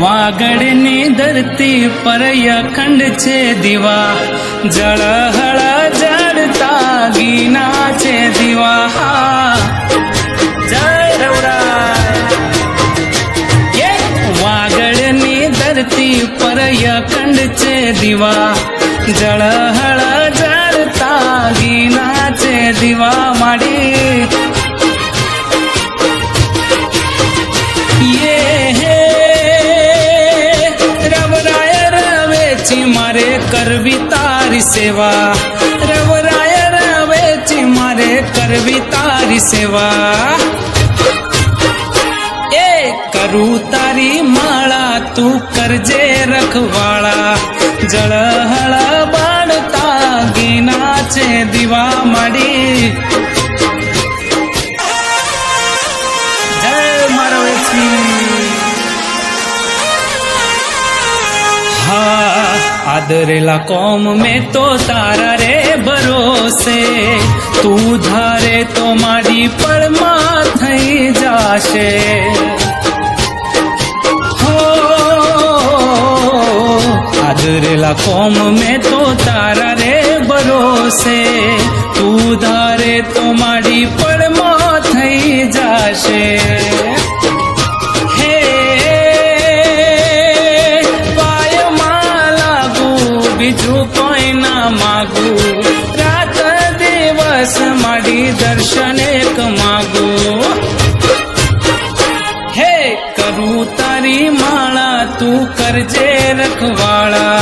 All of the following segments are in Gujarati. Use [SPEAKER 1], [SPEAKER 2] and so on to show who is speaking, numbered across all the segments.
[SPEAKER 1] વાગડની ધરતી પર અખંડ છે દીવા. જળહળ જળતા ગીના છે દીવા. વાગડની ધરતી પર અખંડ છે દીવા. જળહળ જળતા ગીના છે દીવા. માડી રવેચી મારે કરવી તારી સેવા. રવરાય રવેચી મારે કરવી તારી સેવા. એ કરું તારી માળા, તું કરજે રખવાળા. જળહળ બાળતા ગીના છે દીવા મારો હા. આદરેલા કોમ મેં તો તારા રે ભરોસે. તું ધારે તો મારી પળમાં થઈ જાશે. આદરેલા કોમ મેં તો તારા રે ભરોસે. તું ધારે તો મારી પળમાં થઈ જાશે. બીજું કોઈ ના માગું. રાત દિવસ માડી દર્શન એક માગુ. હે, કરું તારી માળા, તું કરજે રખવાળા.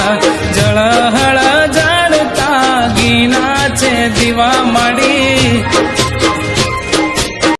[SPEAKER 1] જળહળ જાણતા ગીના છે, દીવા માડી